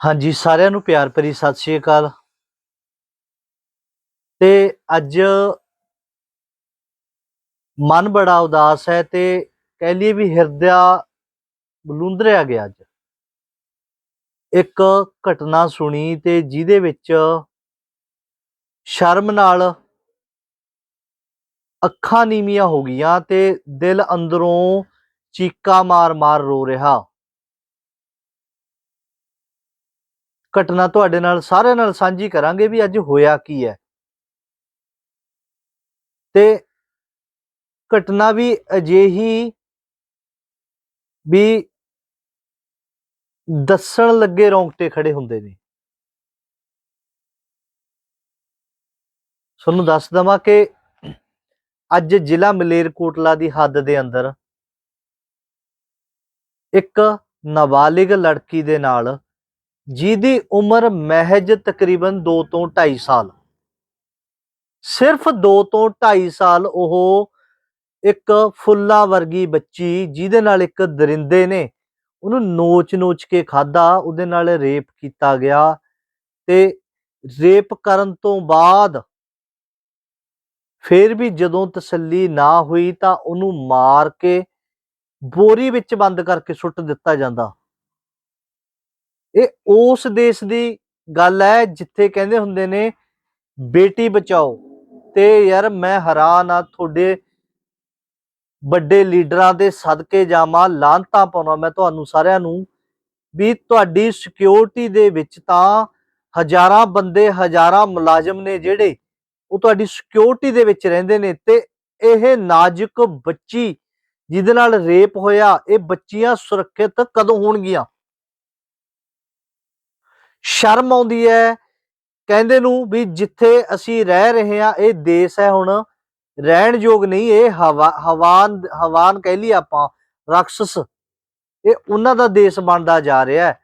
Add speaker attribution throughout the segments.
Speaker 1: ਹਾਂਜੀ, ਸਾਰਿਆਂ ਨੂੰ ਪਿਆਰ ਭਰੀ ਸਤਿ ਸ਼੍ਰੀ ਅਕਾਲ। ਤੇ ਅੱਜ ਮਨ ਬੜਾ ਉਦਾਸ ਹੈ ਤੇ ਕਹਿ ਲਈਏ ਵੀ ਹਿਰਦਿਆ ਬਲੂੰਦਰਿਆ ਗਿਆ ਅੱਜ। ਇੱਕ ਘਟਨਾ ਸੁਣੀ ਤੇ ਜਿਹਦੇ ਵਿੱਚ ਸ਼ਰਮ ਨਾਲ ਅੱਖਾਂ ਨੀਵੀਆਂ ਹੋ ਗਈਆਂ ਤੇ ਦਿਲ ਅੰਦਰੋਂ ਚੀਕਾਂ ਮਾਰ-ਮਾਰ ਰੋ ਰਿਹਾ। ਘਟਨਾ ਤੁਹਾਡੇ ਨਾਲ, ਸਾਰਿਆਂ ਨਾਲ ਸਾਂਝੀ ਕਰਾਂਗੇ ਵੀ ਅੱਜ ਹੋਇਆ ਕੀ ਹੈ। ਤੇ ਘਟਨਾ ਵੀ ਅਜਿਹੀ ਵੀ ਦੱਸਣ ਲੱਗੇ ਰੌਂਗਟੇ ਖੜੇ ਹੁੰਦੇ ਨੇ। ਤੁਹਾਨੂੰ ਦੱਸ ਦਵਾਂ ਕਿ ਅੱਜ ਜ਼ਿਲ੍ਹਾ ਮਲੇਰਕੋਟਲਾ ਦੀ ਹੱਦ ਦੇ ਅੰਦਰ ਇੱਕ ਨਾਬਾਲਿਗ ਲੜਕੀ ਦੇ ਨਾਲ ਜਿਹਦੀ ਉਮਰ ਮਹਿਜ ਤਕਰੀਬਨ 2 ਤੋਂ 2.5 ਸਾਲ। ਸਿਰਫ 2 ਤੋਂ 2.5 ਸਾਲ ਉਹ ਇੱਕ ਫੁੱਲਾ ਵਰਗੀ ਬੱਚੀ ਜਿਹਦੇ ਨਾਲ ਇੱਕ ਦਰਿੰਦੇ ਨੇ, ਉਹਨੂੰ ਨੋਚ-ਨੋਚ ਕੇ ਖਾਦਾ ਉਹਦੇ ਨਾਲ ਰੇਪ ਕੀਤਾ ਗਿਆ ਤੇ ਰੇਪ ਕਰਨ ਤੋਂ ਬਾਅਦ ਫਿਰ ਵੀ ਜਦੋਂ ਤਸੱਲੀ ਨਾ ਹੋਈ ਤਾਂ ਉਹਨੂੰ ਮਾਰ ਕੇ ਬੋਰੀ ਵਿੱਚ ਬੰਦ ਕਰਕੇ ਸੁੱਟ ਦਿੱਤਾ ਜਾਂਦਾ। ਇਹ ਉਸ ਦੇਸ਼ ਦੀ ਗੱਲ ਹੈ ਜਿੱਥੇ ਕਹਿੰਦੇ ਹੁੰਦੇ ਨੇ, ਬੇਟੀ ਬਚਾਓ। ਤੇ ਯਾਰ ਮੈਂ ਹੈਰਾਨ ਆ ਤੁਹਾਡੇ ਵੱਡੇ ਲੀਡਰਾਂ ਦੇ ਸਦਕੇ ਜਾਵਾਂ ਲਾਂਤਾਂ ਪਾਉਣਾ, ਮੈਂ ਤੁਹਾਨੂੰ ਸਾਰਿਆਂ ਨੂੰ ਵੀ ਤੁਹਾਡੀ ਸਿਕਿਉਰਿਟੀ ਦੇ ਵਿੱਚ ਤਾਂ ਹਜ਼ਾਰਾਂ ਬੰਦੇ, ਹਜ਼ਾਰਾਂ ਮੁਲਾਜ਼ਮ ਨੇ ਜਿਹੜੇ ਉਹ ਤੁਹਾਡੀ ਸਿਕਿਉਰਿਟੀ ਦੇ ਵਿੱਚ ਰਹਿੰਦੇ ਨੇ ਤੇ ਇਹ ਨਾਜ਼ੁਕ ਬੱਚੀ ਜਿਹਦੇ ਨਾਲ ਰੇਪ ਹੋਇਆ, ਇਹ ਬੱਚੀਆਂ ਸੁਰੱਖਿਅਤ ਕਦੋਂ ਹੋਣਗੀਆਂ? ਸ਼ਰਮ ਆਉਂਦੀ ਹੈ। ਕਹਿੰਦੇ ਨੂੰ ਵੀ ਜਿੱਥੇ ਅਸੀਂ ਰਹਿ ਰਹੇ ਹਾਂ, ਇਹ ਦੇਸ਼ ਹੈ ਹੁਣ। ਰਹਿਣ ਯੋਗ ਨਹੀਂ, ਇਹ ਹਵਾ, ਹਵਾਨ ਹਵਾਨ ਕਹਿ ਲਈ ਆਪਾਂ ਰਾਖਸ ਇਹ ਉਹਨਾਂ ਦਾ ਦੇਸ਼ ਬਣਦਾ ਜਾ ਰਿਹਾ ਹੈ।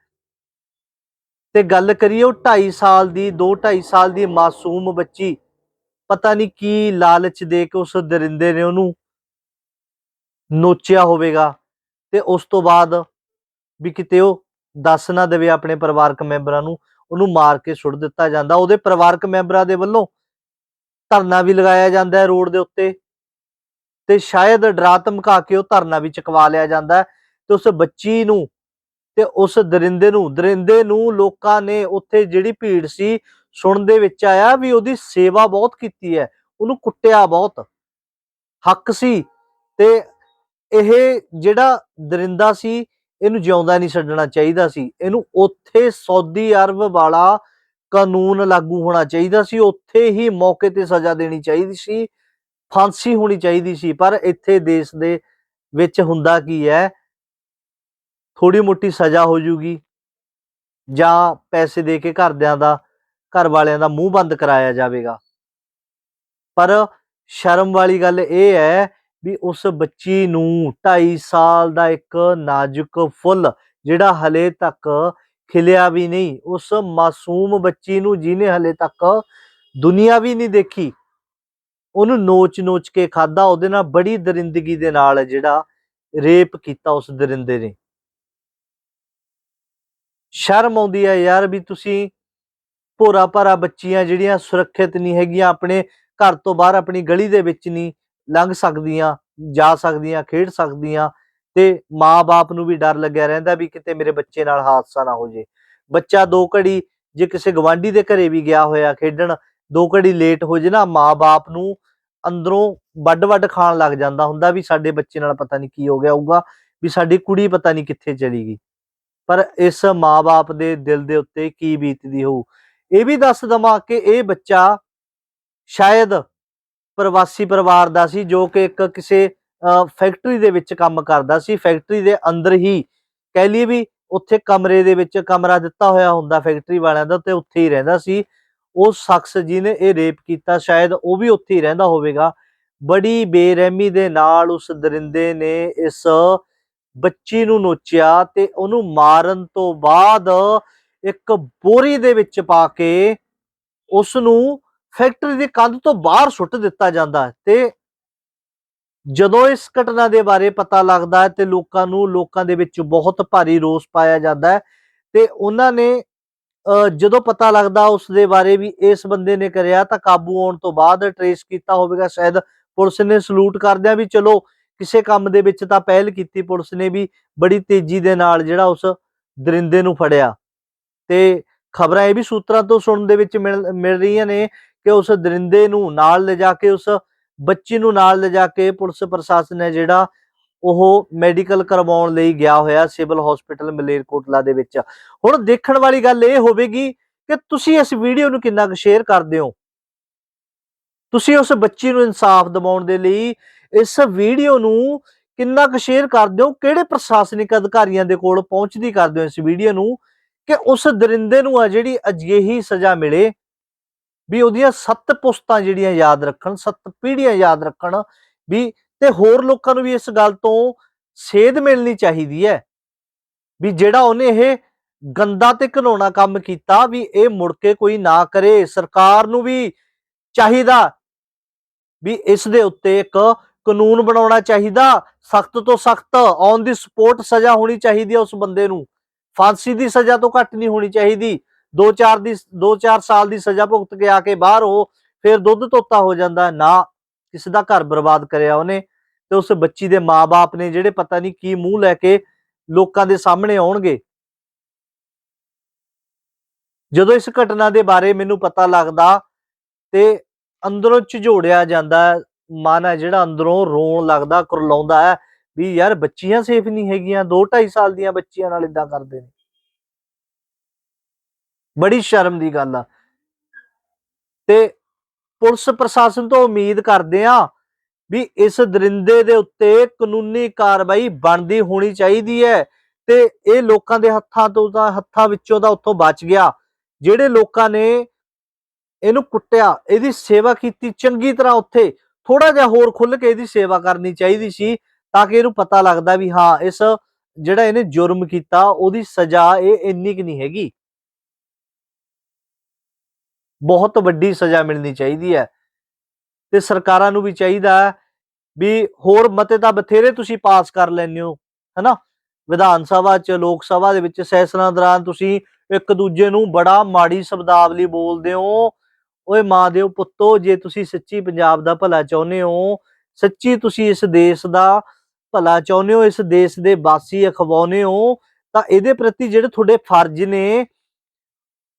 Speaker 1: ਤੇ ਗੱਲ ਕਰੀਏ ਉਹ 2.5 ਸਾਲ ਦੀ 2 2.5 ਸਾਲ ਦੀ ਮਾਸੂਮ ਬੱਚੀ। ਪਤਾ ਨਹੀਂ ਕੀ ਲਾਲਚ ਦੇ ਕੇ ਉਸ ਦਰਿੰਦੇ ਨੇ ਉਹਨੂੰ ਨੋਚਿਆ ਹੋਵੇਗਾ। ਤੇ ਉਸ ਤੋਂ ਬਾਅਦ ਵੀ ਕਿਤੇ ਉਹ ਦੱਸ ਨਾ ਦੇਵੇ ਆਪਣੇ ਪਰਿਵਾਰਕ ਮੈਂਬਰਾਂ ਨੂੰ, ਉਹਨੂੰ ਮਾਰ ਕੇ ਸੁੱਟ ਦਿੱਤਾ ਜਾਂਦਾ। ਉਹਦੇ ਪਰਿਵਾਰਕ ਮੈਂਬਰਾਂ ਦੇ ਵੱਲੋਂ ਧਰਨਾ ਵੀ ਲਗਾਇਆ ਜਾਂਦਾ ਹੈ ਰੋਡ ਦੇ ਉੱਤੇ ਤੇ ਸ਼ਾਇਦ ਡਰਾ ਧਮਕਾ ਕੇ ਉਹ ਧਰਨਾ ਵੀ ਚਕਵਾ ਲਿਆ ਜਾਂਦਾ ਤੇ ਉਸ ਬੱਚੀ ਨੂੰ ਤੇ ਉਸ ਦਰਿੰਦੇ ਨੂੰ ਦਰਿੰਦੇ ਨੂੰ ਲੋਕਾਂ ਨੇ ਉੱਥੇ ਜਿਹੜੀ ਭੀੜ ਸੀ ਸੁਣਨ ਦੇ ਵਿੱਚ ਆਇਆ ਵੀ ਉਹਦੀ ਸੇਵਾ ਬਹੁਤ ਕੀਤੀ ਹੈ, ਉਹਨੂੰ ਕੁੱਟਿਆ ਬਹੁਤ। ਹੱਕ ਸੀ ਤੇ ਇਹ ਜਿਹੜਾ ਦਰਿੰਦਾ ਸੀ ਇਹਨੂੰ ਜਿਉਂਦਾ ਨਹੀਂ ਛੱਡਣਾ ਚਾਹੀਦਾ ਸੀ। ਇਹਨੂੰ ਉੱਥੇ ਸਾਊਦੀ ਅਰਬ ਵਾਲਾ ਕਾਨੂੰਨ ਲਾਗੂ ਹੋਣਾ ਚਾਹੀਦਾ ਸੀ। ਉੱਥੇ ਹੀ ਮੌਕੇ ਤੇ ਸਜ਼ਾ ਦੇਣੀ ਚਾਹੀਦੀ ਸੀ, ਫਾਂਸੀ ਹੋਣੀ ਚਾਹੀਦੀ ਸੀ। ਪਰ ਇੱਥੇ ਦੇਸ਼ ਦੇ ਵਿੱਚ ਹੁੰਦਾ ਕੀ ਹੈ? ਥੋੜੀ ਮੋਟੀ ਸਜ਼ਾ ਹੋ ਜੂਗੀ ਜਾਂ ਪੈਸੇ ਦੇ ਕੇ ਘਰਦਿਆਂ ਦਾ ਘਰ ਵਾਲਿਆਂ ਦਾ ਮੂੰਹ ਬੰਦ ਕਰਾਇਆ ਜਾਵੇਗਾ। ਪਰ ਸ਼ਰਮ ਵਾਲੀ ਗੱਲ ਇਹ ਹੈ ਵੀ ਉਸ ਬੱਚੀ ਨੂੰ 2.5 ਸਾਲ ਦਾ ਇੱਕ ਨਾਜ਼ੁਕ ਫੁੱਲ, ਜਿਹੜਾ ਹਲੇ ਤੱਕ ਖਿਲਿਆ ਵੀ ਨਹੀਂ, ਉਸ ਮਾਸੂਮ ਬੱਚੀ ਨੂੰ ਜਿਹਨੇ ਹਲੇ ਤੱਕ ਦੁਨੀਆ ਵੀ ਨਹੀਂ ਦੇਖੀ, ਉਹਨੂੰ ਨੋਚ-ਨੋਚ ਕੇ ਖਾਦਾ ਉਹਦੇ ਨਾਲ ਬੜੀ ਦਰਿੰਦਗੀ ਦੇ ਨਾਲ ਜਿਹੜਾ ਰੇਪ ਕੀਤਾ ਉਸ ਦਰਿੰਦੇ ਨੇ। ਸ਼ਰਮ ਆਉਂਦੀ ਹੈ ਯਾਰ ਵੀ ਤੁਸੀਂ ਭੋਰਾ ਭਾਰਾ ਬੱਚੀਆਂ ਜਿਹੜੀਆਂ ਸੁਰੱਖਿਅਤ ਨਹੀਂ ਹੈਗੀਆਂ, ਆਪਣੇ ਘਰ ਤੋਂ ਬਾਹਰ ਆਪਣੀ ਗਲੀ ਦੇ ਵਿੱਚ ਨਹੀਂ ਲੰਘ ਸਕਦੀਆਂ, ਜਾ ਸਕਦੀਆਂ, ਖੇਡ ਸਕਦੀਆਂ ਤੇ ਮਾਂ-ਬਾਪ ਨੂੰ ਵੀ ਡਰ ਲੱਗਿਆ ਰਹਿੰਦਾ ਵੀ ਕਿਤੇ ਮੇਰੇ ਬੱਚੇ ਨਾਲ ਹਾਦਸਾ ਨਾ ਹੋ ਜੇ। ਬੱਚਾ ਦੋ ਘੜੀ ਜੇ ਕਿਸੇ ਗਵਾਂਢੀ ਦੇ ਘਰੇ ਵੀ ਗਿਆ ਹੋਇਆ ਖੇਡਣ, ਦੋ ਘੜੀ ਲੇਟ ਹੋ ਜੇ ਨਾ, ਮਾਂ-ਬਾਪ ਨੂੰ ਅੰਦਰੋਂ ਵੱਡ-ਵੱਡ ਖਾਣ ਲੱਗ ਜਾਂਦਾ ਹੁੰਦਾ ਵੀ ਸਾਡੇ ਬੱਚੇ ਨਾਲ ਪਤਾ ਨਹੀਂ ਕੀ ਹੋ ਗਿਆ ਹੋਊਗਾ, ਵੀ ਸਾਡੀ ਕੁੜੀ ਪਤਾ ਨਹੀਂ ਕਿੱਥੇ ਚਲੀ ਗਈ। ਪਰ ਇਸ ਮਾਂ-ਬਾਪ ਦੇ ਦਿਲ ਦੇ ਉੱਤੇ ਕੀ ਬੀਤਦੀ ਹੋਊ? ਇਹ ਵੀ ਦੱਸ ਦਵਾਂ ਕਿ ਇਹ ਬੱਚਾ ਸ਼ਾਇਦ ਪ੍ਰਵਾਸੀ ਪਰਿਵਾਰ ਦਾ ਸੀ, ਜੋ ਕਿ ਇੱਕ ਕਿਸੇ ਫੈਕਟਰੀ ਦੇ ਵਿੱਚ ਕੰਮ ਕਰਦਾ ਸੀ। ਫੈਕਟਰੀ ਦੇ ਅੰਦਰ ਹੀ ਕਹਿ ਲਈਏ ਵੀ ਉੱਥੇ ਕਮਰੇ ਦੇ ਵਿੱਚ ਕਮਰਾ ਦਿੱਤਾ ਹੋਇਆ ਹੁੰਦਾ ਫੈਕਟਰੀ ਵਾਲਿਆਂ ਦਾ ਤੇ ਉੱਥੇ ਹੀ ਰਹਿੰਦਾ ਸੀ। ਉਹ ਸ਼ਖਸ ਜਿਹਨੇ ਇਹ ਰੇਪ ਕੀਤਾ, ਸ਼ਾਇਦ ਉਹ ਵੀ ਉੱਥੇ ਹੀ ਰਹਿੰਦਾ ਹੋਵੇਗਾ। ਬੜੀ ਬੇਰਹਿਮੀ ਦੇ ਨਾਲ ਉਸ ਦਰਿੰਦੇ ਨੇ ਇਸ ਬੱਚੀ ਨੂੰ ਨੋਚਿਆ ਤੇ ਉਹਨੂੰ ਮਾਰਨ ਤੋਂ ਬਾਅਦ ਇੱਕ ਬੋਰੀ ਦੇ ਵਿੱਚ ਪਾ ਕੇ ਉਸ ਨੂੰ ਫੈਕਟਰੀ ਦੀ ਕੰਧ ਤੋਂ ਬਾਹਰ ਸੁੱਟ ਦਿੱਤਾ ਜਾਂਦਾ ਤੇ ਜਦੋਂ ਇਸ ਘਟਨਾ ਦੇ ਬਾਰੇ ਪਤਾ ਲੱਗਦਾ ਹੈ ਤੇ ਲੋਕਾਂ ਨੂੰ, ਲੋਕਾਂ ਦੇ ਵਿੱਚ ਬਹੁਤ ਭਾਰੀ ਰੋਸ ਪਾਇਆ ਜਾਂਦਾ ਹੈ ਤੇ ਉਹਨਾਂ ਨੇ ਜਦੋਂ ਪਤਾ ਲੱਗਦਾ ਉਸ ਦੇ ਬਾਰੇ ਵੀ ਇਸ ਬੰਦੇ ਨੇ ਕਰਿਆ ਤਾਂ ਕਾਬੂ ਆਉਣ ਤੋਂ ਬਾਅਦ ਟਰੇਸ ਕੀਤਾ ਹੋਵੇਗਾ, ਸ਼ਾਇਦ ਪੁਲਿਸ ਨੇ ਸਲੂਟ ਕਰਦਿਆਂ ਵੀ ਚਲੋ ਕਿਸੇ ਕੰਮ ਦੇ ਵਿੱਚ ਤਾਂ ਪਹਿਲ ਕੀਤੀ ਪੁਲਿਸ ਨੇ ਵੀ ਬੜੀ ਤੇਜ਼ੀ ਦੇ ਨਾਲ ਜਿਹੜਾ ਉਸ ਦਰਿੰਦੇ ਨੂੰ ਫੜਿਆ ਤੇ ਖਬਰਾਂ ਇਹ ਵੀ ਸੂਤਰਾਂ ਤੋਂ ਸੁਣਨ ਦੇ ਵਿੱਚ ਮਿਲ ਮਿਲ ਰਹੀਆਂ ਨੇ ਕਿ ਉਸ ਦਰਿੰਦੇ ਨੂੰ ਨਾਲ ਲਿਜਾ ਕੇ, ਉਸ ਬੱਚੀ ਨੂੰ ਨਾਲ ਲਿਜਾ ਕੇ ਪੁਲਿਸ ਪ੍ਰਸ਼ਾਸਨ ਹੈ ਜਿਹੜਾ ਉਹ ਮੈਡੀਕਲ ਕਰਵਾਉਣ ਲਈ ਗਿਆ ਹੋਇਆ ਸਿਵਲ ਹਸਪੀਟਲ ਮਲੇਰਕੋਟਲਾ ਦੇ ਵਿੱਚ। ਹੁਣ ਦੇਖਣ ਵਾਲੀ ਗੱਲ ਇਹ ਹੋਵੇਗੀ ਕਿ ਤੁਸੀਂ ਇਸ ਵੀਡੀਓ ਨੂੰ ਕਿੰਨਾ ਕੁ ਸ਼ੇਅਰ ਕਰਦੇ ਹੋ? ਤੁਸੀਂ ਉਸ ਬੱਚੀ ਨੂੰ ਇਨਸਾਫ ਦਿਵਾਉਣ ਦੇ ਲਈ ਇਸ ਵੀਡੀਓ ਨੂੰ ਕਿੰਨਾ ਕੁ ਸ਼ੇਅਰ ਕਰਦੇ ਹੋ? ਕਿਹੜੇ ਪ੍ਰਸ਼ਾਸਨਿਕ ਅਧਿਕਾਰੀਆਂ ਦੇ ਕੋਲ ਪਹੁੰਚਦੀ ਕਰਦੇ ਹੋ ਇਸ ਵੀਡੀਓ ਨੂੰ ਕਿ ਉਸ ਦਰਿੰਦੇ ਨੂੰ ਆ ਜਿਹੜੀ ਅਜਿਹੀ ਸਜ਼ਾ ਮਿਲੇ? ਵੀ ਉਹਦੀਆਂ ਸੱਤ ਪੁਸਤਾਂ ਜਿਹੜੀਆਂ ਯਾਦ ਰੱਖਣ, ਸੱਤ ਪੀੜ੍ਹੀਆਂ ਯਾਦ ਰੱਖਣ ਵੀ ਤੇ ਹੋਰ ਲੋਕਾਂ ਨੂੰ ਵੀ ਇਸ ਗੱਲ ਤੋਂ ਸੇਧ ਮਿਲਣੀ ਚਾਹੀਦੀ ਹੈ ਵੀ ਜਿਹੜਾ ਉਹਨੇ ਇਹ ਗੰਦਾ ਤੇ ਘਿਨਾਉਣਾ ਕੰਮ ਕੀਤਾ ਵੀ ਇਹ ਮੁੜ ਕੇ ਕੋਈ ਨਾ ਕਰੇ, ਸਰਕਾਰ ਨੂੰ ਵੀ ਚਾਹੀਦਾ ਵੀ ਇਸ ਦੇ ਉੱਤੇ ਇੱਕ ਕਾਨੂੰਨ ਬਣਾਉਣਾ ਚਾਹੀਦਾ, ਸਖਤ ਤੋਂ ਸਖਤ ਔਨ ਦੀ ਸਪੋਰਟ ਸਜ਼ਾ ਹੋਣੀ ਚਾਹੀਦੀ ਹੈ ਉਸ ਬੰਦੇ ਨੂੰ, ਫਾਂਸੀ ਦੀ ਸਜ਼ਾ ਤੋਂ ਘੱਟ ਨਹੀਂ ਹੋਣੀ ਚਾਹੀਦੀ। 2-4 ਦੀ 2-4 ਸਾਲ ਦੀ ਸਜ਼ਾ ਭੁਗਤ ਕੇ ਆ ਕੇ ਬਾਹਰ ਉਹ ਫਿਰ ਦੁੱਧ ਤੋਤਾ ਹੋ ਜਾਂਦਾ ਨਾ ਕਿਸੇ ਦਾ ਘਰ ਬਰਬਾਦ ਕਰਿਆ ਉਹਨੇ ਤੇ ਉਸ ਬੱਚੀ ਦੇ ਮਾਪੇ ਨੇ ਜਿਹੜੇ ਪਤਾ ਨਹੀਂ ਕੀ ਮੂੰਹ ਲੈ ਕੇ ਲੋਕਾਂ ਦੇ ਸਾਹਮਣੇ ਆਉਣਗੇ। ਜਦੋਂ ਇਸ ਘਟਨਾ ਦੇ ਬਾਰੇ ਮੈਨੂੰ ਪਤਾ ਲੱਗਦਾ ਤੇ ਅੰਦਰੋਂ ਝਿਜੋੜਿਆ ਜਾਂਦਾ ਮਨ ਹੈ ਜਿਹੜਾ ਅੰਦਰੋਂ ਰੋਣ ਲੱਗਦਾ, ਕੁਰਲਾਉਂਦਾ ਹੈ ਵੀ ਯਾਰ ਬੱਚੀਆਂ ਸੇਫ ਨਹੀਂ ਹੈਗੀਆਂ 2.5 ਸਾਲ ਦੀਆਂ ਬੱਚੀਆਂ ਨਾਲ ਇਦਾਂ ਕਰਦੇ ਨੇ। ਬੜੀ ਸ਼ਰਮ ਦੀ ਗੱਲ ਆ। ਤੇ ਪੁਲਿਸ ਪ੍ਰਸ਼ਾਸਨ ਤੋਂ ਉਮੀਦ ਕਰਦੇ ਆ ਵੀ ਇਸ ਦਰਿੰਦੇ ਦੇ ਉੱਤੇ ਕਾਨੂੰਨੀ ਕਾਰਵਾਈ ਬਣਦੀ ਹੋਣੀ ਚਾਹੀਦੀ ਹੈ ਤੇ ਇਹ ਲੋਕਾਂ ਦੇ ਹੱਥਾਂ ਤੋਂ ਤਾਂ ਹੱਥਾਂ ਵਿੱਚੋਂ ਦਾ ਉੱਥੋਂ ਬਚ ਗਿਆ। ਜਿਹੜੇ ਲੋਕਾਂ ਨੇ ਇਹਨੂੰ ਕੁੱਟਿਆ, ਇਹਦੀ ਸੇਵਾ ਕੀਤੀ ਚੰਗੀ ਤਰ੍ਹਾਂ ਉੱਥੇ ਥੋੜਾ ਜਿਹਾ ਹੋਰ ਖੁੱਲ ਕੇ ਇਹਦੀ ਸੇਵਾ ਕਰਨੀ ਚਾਹੀਦੀ ਸੀ ਤਾਂ ਕਿ ਇਹਨੂੰ ਪਤਾ ਲੱਗਦਾ ਵੀ ਹਾਂ, ਇਸ ਜਿਹੜਾ ਇਹਨੇ ਜੁਰਮ ਕੀਤਾ ਉਹਦੀ ਸਜ਼ਾ ਇਹ ਇੰਨੀ ਕਿ ਨਹੀਂ ਹੈਗੀ। ਬਹੁਤ ਵੱਡੀ ਸਜ਼ਾ ਮਿਲਣੀ ਚਾਹੀਦੀ ਹੈ। ਤੇ ਸਰਕਾਰਾਂ ਨੂੰ ਵੀ ਚਾਹੀਦਾ ਵੀ ਹੋਰ ਮਤੇ ਤਾਂ ਬਥੇਰੇ ਤੁਸੀਂ ਪਾਸ ਕਰ ਲੈਂਦੇ ਹੋ, ਹਨਾ? ਵਿਧਾਨ ਸਭਾ ਚ, ਲੋਕ ਸਭਾ ਦੇ ਵਿੱਚ ਸੈਸ਼ਨਾਂ ਦੌਰਾਨ ਤੁਸੀਂ ਇੱਕ ਦੂਜੇ ਨੂੰ ਬੜਾ ਮਾੜੀ ਸ਼ਬਦਾਵਲੀ ਬੋਲਦੇ ਹੋ। ਓਏ ਮਾਂ ਦਿਓ ਪੁੱਤੋ, ਜੇ ਤੁਸੀਂ ਸੱਚੀ ਪੰਜਾਬ ਦਾ ਭਲਾ ਚਾਹੁੰਦੇ ਹੋ, ਸੱਚੀ ਤੁਸੀਂ ਇਸ ਦੇਸ਼ ਦਾ ਭਲਾ ਚਾਹੁੰਦੇ ਹੋ, ਇਸ ਦੇਸ਼ ਦੇ ਵਾਸੀ ਅਖਵਾਉਨੇ ਹੋ, ਤਾਂ ਇਹਦੇ ਪ੍ਰਤੀ ਜਿਹੜੇ ਤੁਹਾਡੇ ਫਰਜ਼ ਨੇ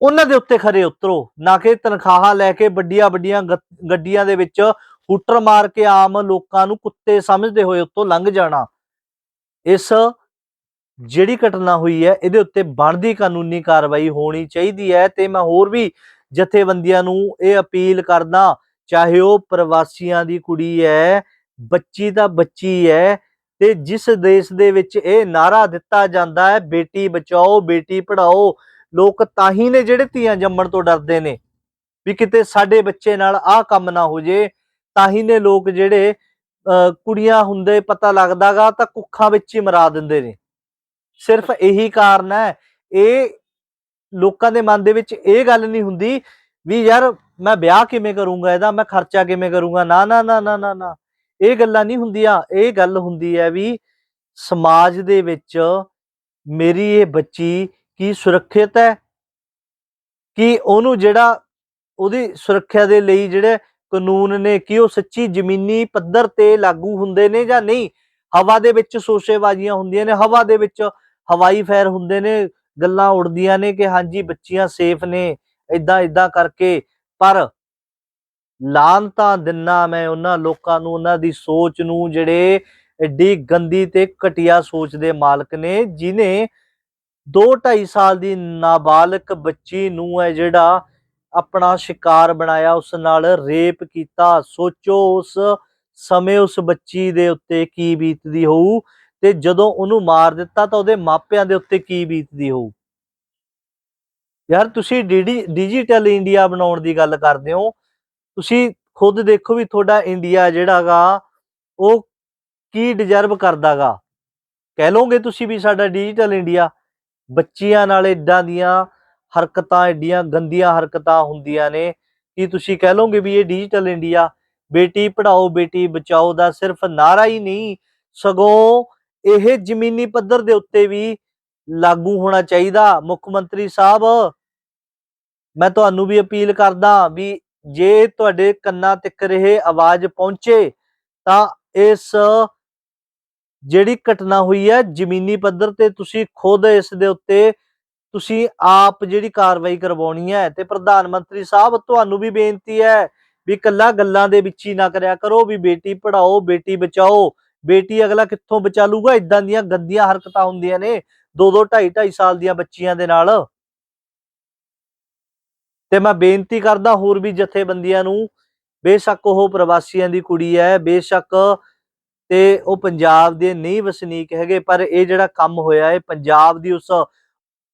Speaker 1: ਉਹਨਾਂ ਦੇ ਉੱਤੇ ਖਰੇ ਉਤਰੋ, ਨਾ ਕਿ ਤਨਖਾਹਾਂ ਲੈ ਕੇ ਵੱਡੀਆਂ ਵੱਡੀਆਂ ਗੱਡੀਆਂ ਦੇ ਵਿੱਚ ਹੂਟਰ ਮਾਰ ਕੇ ਆਮ ਲੋਕਾਂ ਨੂੰ ਕੁੱਤੇ ਸਮਝਦੇ ਹੋਏ ਉੱਤੋਂ ਲੰਘ ਜਾਣਾ। ਇਸ ਜਿਹੜੀ ਘਟਨਾ ਹੋਈ ਹੈ, ਇਹਦੇ ਉੱਤੇ ਬਣਦੀ ਕਾਨੂੰਨੀ ਕਾਰਵਾਈ ਹੋਣੀ ਚਾਹੀਦੀ ਹੈ ਤੇ ਮੈਂ ਹੋਰ ਵੀ ਜਥੇਬੰਦੀਆਂ ਨੂੰ ਇਹ ਅਪੀਲ ਕਰਦਾ, ਚਾਹੇ ਉਹ ਪ੍ਰਵਾਸੀਆਂ ਦੀ ਕੁੜੀ ਹੈ, ਬੱਚੀ ਦਾ ਬੱਚੀ ਹੈ, ਤੇ ਜਿਸ ਦੇਸ਼ ਦੇ ਵਿੱਚ ਇਹ ਨਾਰਾ ਦਿੱਤਾ ਜਾਂਦਾ ਹੈ, ਬੇਟੀ ਬਚਾਓ, ਬੇਟੀ ਪੜਾਓ ਲੋਕ ਤਾਂ ਹੀ ਨੇ ਜਿਹੜੇ ਧੀਆਂ ਜੰਮਣ ਤੋਂ ਡਰਦੇ ਨੇ ਵੀ ਕਿਤੇ ਸਾਡੇ ਬੱਚੇ ਨਾਲ ਆਹ ਕੰਮ ਨਾ ਹੋ ਜੇ ਤਾਂ ਹੀ ਨੇ ਲੋਕ ਜਿਹੜੇ ਅਹ, ਕੁੜੀਆਂ ਹੁੰਦੇ ਪਤਾ ਲੱਗਦਾਗਾ ਤਾਂ ਕੁੱਖਾਂ ਵਿੱਚ ਹੀ ਮਰਾ ਦਿੰਦੇ ਨੇ। ਸਿਰਫ ਇਹੀ ਕਾਰਨ ਹੈ ਇਹ ਲੋਕਾਂ ਦੇ ਮਨ ਦੇ ਵਿੱਚ ਇਹ ਗੱਲ ਨਹੀਂ ਹੁੰਦੀ ਵੀ ਯਾਰ ਮੈਂ ਵਿਆਹ ਕਿਵੇਂ ਕਰੂੰਗਾ ਇਹਦਾ ਮੈਂ ਖਰਚਾ ਕਿਵੇਂ ਕਰੂੰਗਾ ਨਾ ਨਾ ਨਾ ਨਾ ਨਾ ਨਾ। ਇਹ ਗੱਲਾਂ ਨਹੀਂ ਹੁੰਦੀਆਂ ਇਹ ਗੱਲ ਹੁੰਦੀ ਹੈ ਵੀ ਸਮਾਜ ਦੇ ਵਿੱਚ ਮੇਰੀ ਇਹ ਬੱਚੀ ਕੀ ਸੁਰੱਖਿਅਤ ਹੈ? ਕਿ ਉਹਨੂੰ ਜਿਹੜਾ ਉਹਦੀ ਸੁਰੱਖਿਆ ਦੇ ਲਈ ਜਿਹੜੇ ਕਾਨੂੰਨ ਨੇ, ਕਿ ਉਹ ਸੱਚੀ ਜ਼ਮੀਨੀ ਪੱਧਰ ਤੇ ਲਾਗੂ ਹੁੰਦੇ ਨੇ ਜਾਂ ਨਹੀਂ? ਹਵਾ ਦੇ ਵਿੱਚ ਸੋਸ਼ੇਬਾਜ਼ੀਆਂ ਹੁੰਦੀਆਂ ਨੇ, ਹਵਾ ਦੇ ਵਿੱਚ ਹਵਾਈ ਫੈਰ ਹੁੰਦੇ ਨੇ, ਗੱਲਾਂ ਉੜਦੀਆਂ ਨੇ ਕਿ ਹਾਂਜੀ ਬੱਚੀਆਂ ਸੇਫ ਨੇ ਇਦਾਂ ਇਦਾਂ ਕਰਕੇ। ਪਰ ਲਾਂਤਾਂ ਦਿਨਾ ਮੈਂ ਉਹਨਾਂ ਲੋਕਾਂ ਨੂੰ, ਉਹਨਾਂ ਦੀ ਸੋਚ ਨੂੰ, ਜਿਹੜੇ ਐਡੀ ਗੰਦੀ ਤੇ ਘਟੀਆ ਸੋਚ ਦੇ ਮਾਲਕ ਨੇ, ਜਿਨੇ 2.5 ਸਾਲ ਦੀ ਨਾਬਾਲਗ ਬੱਚੀ ਨੂੰ ਹੈ ਜਿਹੜਾ ਆਪਣਾ ਸ਼ਿਕਾਰ ਬਣਾਇਆ, ਉਸ ਨਾਲ ਰੇਪ ਕੀਤਾ। ਸੋਚੋ ਉਸ ਸਮੇਂ ਉਸ ਬੱਚੀ ਦੇ ਉੱਤੇ ਕੀ ਬੀਤਦੀ ਹੋਊ ਤੇ ਜਦੋਂ ਉਹਨੂੰ ਮਾਰ ਦਿੱਤਾ ਤਾਂ ਉਹਦੇ ਮਾਪਿਆਂ ਦੇ ਉੱਤੇ ਕੀ ਬੀਤਦੀ ਹੋਊ। ਯਾਰ ਤੁਸੀਂ ਡੀਡੀ, ਡਿਜੀਟਲ ਇੰਡੀਆ ਬਣਾਉਣ ਦੀ ਗੱਲ ਕਰਦੇ ਹੋ। ਤੁਸੀਂ ਖੁਦ ਦੇਖੋ ਵੀ ਤੁਹਾਡਾ ਇੰਡੀਆ ਜਿਹੜਾਗਾ, ਉਹ ਕੀ ਡਿਜ਼ਰਵ ਕਰਦਾਗਾ। ਕਹਿ ਲੋਗੇ ਤੁਸੀਂ ਵੀ ਸਾਡਾ ਡਿਜੀਟਲ ਇੰਡੀਆ। ਬੱਚਿਆਂ ਨਾਲ ਇਦਾਂ ਦੀਆਂ ਹਰਕਤਾਂ, ਏਡੀਆਂ ਗੰਦੀਆਂ ਹਰਕਤਾਂ ਹੁੰਦੀਆਂ ਨੇ। ਕਿ ਤੁਸੀਂ ਕਹਿ ਲੋਗੇ ਵੀ ਇਹ ਡਿਜੀਟਲ ਇੰਡੀਆ ਬੇਟੀ ਪੜਾਓ ਬੇਟੀ ਬਚਾਓ ਦਾ ਸਿਰਫ ਨਾਰਾ ਹੀ ਨਹੀਂ, ਸਗੋਂ ਇਹ ਜ਼ਮੀਨੀ ਪੱਧਰ ਦੇ ਉੱਤੇ ਵੀ ਲਾਗੂ ਹੋਣਾ ਚਾਹੀਦਾ। ਮੁੱਖ ਮੰਤਰੀ ਸਾਹਿਬ, ਮੈਂ ਤੁਹਾਨੂੰ ਵੀ ਅਪੀਲ ਕਰਦਾ ਵੀ ਜੇ ਤੁਹਾਡੇ ਕੰਨਾਂ ਤੱਕ ਰਹੇ ਆਵਾਜ਼ ਪਹੁੰਚੇ, ਤਾਂ ਇਸ ਜਿਹੜੀ ਘਟਨਾ ਹੋਈ ਹੈ ਜ਼ਮੀਨੀ ਪੱਧਰ ਤੇ ਤੁਸੀਂ ਖੁਦ ਇਸ ਦੇ ਉੱਤੇ ਤੁਸੀਂ ਆਪ ਜਿਹੜੀ ਕਾਰਵਾਈ ਕਰਵਾਉਣੀ ਹੈ ਤੇ ਪ੍ਰਧਾਨ ਮੰਤਰੀ ਸਾਹਿਬ, ਤੁਹਾਨੂੰ ਵੀ ਬੇਨਤੀ ਹੈ ਵੀ ਕੱਲਾ ਗੱਲਾਂ ਦੇ ਵਿੱਚ ਹੀ ਨਾ ਕਰਿਆ ਕਰੋ ਵੀ ਬੇਟੀ ਪੜਾਓ ਬੇਟੀ ਬਚਾਓ, ਬੇਟੀ ਅਗਲਾ ਕਿੱਥੋਂ ਬਚਾ ਲੂਗਾ ਇਦਾਂ ਦੀਆਂ ਗੰਦੀਆਂ ਹਰਕਤਾਂ ਹੁੰਦੀਆਂ ਨੇ ਦੋ ਦੋ ਢਾਈ ਢਾਈ ਸਾਲ ਦੀਆਂ ਬੱਚੀਆਂ ਦੇ ਨਾਲ। ਤੇ ਮੈਂ ਬੇਨਤੀ ਕਰਦਾ ਹੋਰ ਵੀ ਜਥੇਬੰਦੀਆਂ ਨੂੰ, ਬੇਸ਼ੱਕ ਉਹ ਪ੍ਰਵਾਸੀਆਂ ਦੀ ਕੁੜੀ ਹੈ, ਬੇਸ਼ੱਕ ਤੇ ਉਹ ਪੰਜਾਬ ਦੇ ਨਹੀਂ ਵਸਨੀਕ ਹੈਗੇ, ਪਰ ਇਹ ਜਿਹੜਾ ਕੰਮ ਹੋਇਆ, ਇਹ ਪੰਜਾਬ ਦੀ ਉਸ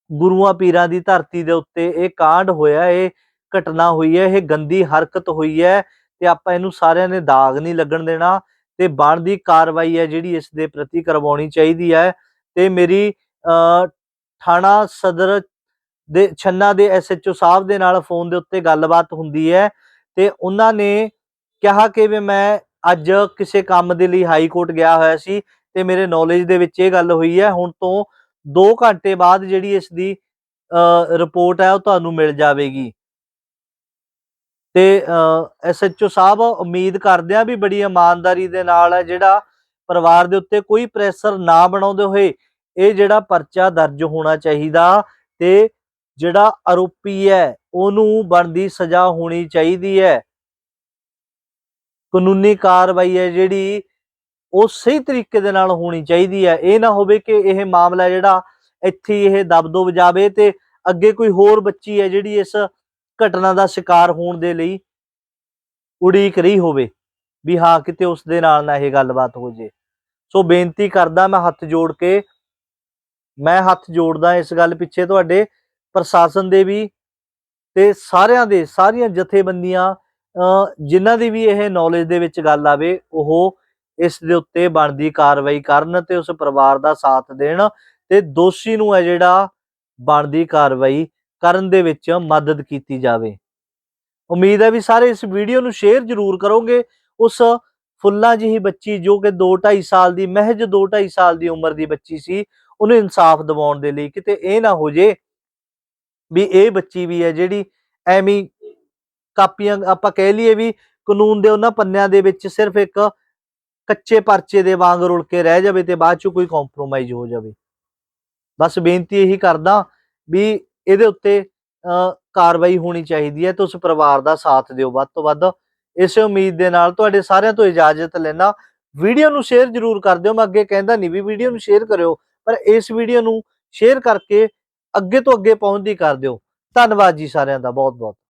Speaker 1: ਗੁਰੂਆਂ ਪੀਰਾਂ ਦੀ ਧਰਤੀ ਦੇ ਉੱਤੇ ਇਹ ਕਾਂਡ ਹੋਇਆ, ਇਹ ਘਟਨਾ ਹੋਈ ਹੈ, ਇਹ ਗੰਦੀ ਹਰਕਤ ਹੋਈ ਹੈ ਤੇ ਆਪਾਂ ਇਹਨੂੰ ਸਾਰਿਆਂ ਨੇ ਦਾਗ ਨਹੀਂ ਲੱਗਣ ਦੇਣਾ ਤੇ ਬਣਦੀ ਕਾਰਵਾਈ ਹੈ ਜਿਹੜੀ ਇਸ ਦੇ ਪ੍ਰਤੀ ਕਰਵਾਉਣੀ ਚਾਹੀਦੀ ਹੈ ਤੇ ਮੇਰੀ, ਅ, ਥਾਣਾ ਸਦਰ ਦੇ, ਛੰਨਾ ਦੇ ਐਸਐਚਓ ਸਾਹਿਬ ਦੇ ਨਾਲ ਫੋਨ ਦੇ ਉੱਤੇ ਗੱਲਬਾਤ ਹੁੰਦੀ ਹੈ ਤੇ ਉਹਨਾਂ ਨੇ ਕਿਹਾ ਕਿ ਵੀ ਮੈਂ ਅੱਜ ਕਿਸੇ ਕੰਮ ਦੇ ਲਈ ਹਾਈ ਕੋਰਟ ਗਿਆ ਹੋਇਆ ਸੀ ਤੇ ਮੇਰੇ ਨੌਲੇਜ ਦੇ ਵਿੱਚ ਇਹ ਗੱਲ ਹੋਈ ਹੈ, ਹੁਣ ਤੋਂ 2 ਘੰਟੇ ਬਾਅਦ ਜਿਹੜੀ ਇਸ ਦੀ ਰਿਪੋਰਟ ਹੈ ਉਹ ਤੁਹਾਨੂੰ ਮਿਲ ਜਾਵੇਗੀ। ਤੇ ਐਸਐਚਓ ਸਾਹਿਬ, ਉਮੀਦ ਕਰਦੇ ਆ ਵੀ ਬੜੀ ਇਮਾਨਦਾਰੀ ਦੇ ਨਾਲ ਹੈ, ਜਿਹੜਾ ਪਰਿਵਾਰ ਦੇ ਉੱਤੇ ਕੋਈ ਪ੍ਰੈਸ਼ਰ ਨਾ ਬਣਾਉਂਦੇ ਹੋਏ ਇਹ ਜਿਹੜਾ ਪਰਚਾ ਦਰਜ ਹੋਣਾ ਚਾਹੀਦਾ ਤੇ ਜਿਹੜਾ ਆਰੋਪੀ ਹੈ, ਉਹਨੂੰ ਬਣਦੀ ਸਜ਼ਾ ਹੋਣੀ ਚਾਹੀਦੀ ਹੈ। ਕਾਨੂੰਨੀ ਕਾਰਵਾਈ ਹੈ ਜਿਹੜੀ ਉਹ ਸਹੀ ਤਰੀਕੇ ਦੇ ਨਾਲ ਹੋਣੀ ਚਾਹੀਦੀ ਹੈ। ਇਹ ਨਾ ਹੋਵੇ ਕਿ ਇਹ ਮਾਮਲਾ ਜਿਹੜਾ ਇੱਥੇ ਹੀ ਇਹ ਦਬਦਬ ਜਾਵੇ ਤੇ ਅੱਗੇ ਕੋਈ ਹੋਰ ਬੱਚੀ ਹੈ ਜਿਹੜੀ ਇਸ ਘਟਨਾ ਦਾ ਸ਼ਿਕਾਰ ਹੋਣ ਦੇ ਲਈ ਉਡੀਕ ਰਹੀ ਹੋਵੇ। ਵੀ ਹਾਂ, ਕਿਤੇ ਉਸ ਦੇ ਨਾਲ ਨਾ ਇਹ ਗੱਲਬਾਤ ਹੋ ਜੇ। ਸੋ ਬੇਨਤੀ ਕਰਦਾ ਮੈਂ ਹੱਥ ਜੋੜ ਕੇ, ਮੈਂ ਹੱਥ ਜੋੜਦਾ ਇਸ ਗੱਲ ਪਿੱਛੇ ਤੁਹਾਡੇ ਪ੍ਰਸ਼ਾਸਨ ਦੇ ਵੀ ਤੇ ਸਾਰਿਆਂ ਦੇ, ਸਾਰੀਆਂ ਜਥੇਬੰਦੀਆਂ ਜਿਨ੍ਹਾਂ ਦੀ ਵੀ ਇਹ ਨੌਲੇਜ ਦੇ ਵਿੱਚ ਗੱਲ ਆਵੇ, ਉਹ ਇਸ ਦੇ ਉੱਤੇ ਬਣਦੀ ਕਾਰਵਾਈ ਕਰਨ ਤੇ ਉਸ ਪਰਿਵਾਰ ਦਾ ਸਾਥ ਦੇਣ ਤੇ ਦੋਸ਼ੀ ਨੂੰ ਹੈ ਜਿਹੜਾ ਬਣਦੀ ਕਾਰਵਾਈ ਕਰਨ ਦੇ ਵਿੱਚ ਮਦਦ ਕੀਤੀ ਜਾਵੇ। ਉਮੀਦ ਹੈ ਵੀ ਸਾਰੇ ਇਸ ਵੀਡੀਓ ਨੂੰ ਸ਼ੇਅਰ ਜ਼ਰੂਰ ਕਰੋਗੇ। ਉਸ ਫੁੱਲਾਂ ਜਿਹੀ ਬੱਚੀ ਜੋ ਕਿ 2.5 ਸਾਲ ਦੀ, ਮਹਿਜ 2.5 ਸਾਲ ਦੀ ਉਮਰ ਦੀ ਬੱਚੀ ਸੀ, ਉਹਨੂੰ ਇਨਸਾਫ ਦਿਵਾਉਣ ਦੇ ਲਈ ਕਿਤੇ ਇਹ ਨਾ ਹੋ ਜੇ ਵੀ ਇਹ ਬੱਚੀ ਵੀ ਹੈ ਜਿਹੜੀ ਐਵੇਂ ਕਾਪੀਆਂ ਆਪਾਂ ਕਹਿ ਲਈਏ ਵੀ ਕਾਨੂੰਨ ਦੇ ਉਹਨਾਂ ਪੰਨਿਆਂ ਦੇ ਵਿੱਚ ਸਿਰਫ ਇੱਕ ਕੱਚੇ ਪਰਚੇ ਦੇ ਵਾਂਗ ਰੁਲ ਕੇ ਰਹਿ ਜਾਵੇ ਤੇ ਬਾਅਦ ਚ ਕੋਈ ਕੰਪਰੋਮਾਈਜ਼ ਹੋ ਜਾਵੇ। ਬਸ ਬੇਨਤੀ ਇਹੀ ਕਰਦਾ ਵੀ ਇਹਦੇ ਉੱਤੇ ਅ, ਕਾਰਵਾਈ ਹੋਣੀ ਚਾਹੀਦੀ ਹੈ ਤੇ ਉਸ ਪਰਿਵਾਰ ਦਾ ਸਾਥ ਦਿਓ। ਵੱਧ ਤੋਂ ਵੱਧ ਇਸੇ ਉਮੀਦ ਦੇ ਨਾਲ ਤੁਹਾਡੇ ਸਾਰਿਆਂ ਤੋਂ ਇਜਾਜ਼ਤ ਲੈਣਾ ਵੀਡੀਓ ਨੂੰ ਸ਼ੇਅਰ ਜ਼ਰੂਰ ਕਰ ਦਿਓ। ਮੈਂ ਅੱਗੇ ਕਹਿੰਦਾ ਨਹੀਂ ਵੀ ਵੀਡੀਓ ਨੂੰ ਸ਼ੇਅਰ ਕਰਿਓ ਪਰ ਇਸ ਵੀਡੀਓ ਨੂੰ ਸ਼ੇਅਰ ਕਰਕੇ ਅੱਗੇ ਤੋਂ ਅੱਗੇ ਪਹੁੰਚਦੀ ਕਰ ਦਿਓ। ਧੰਨਵਾਦ ਜੀ ਸਾਰਿਆਂ ਦਾ। ਬਹੁਤ ਬਹੁਤ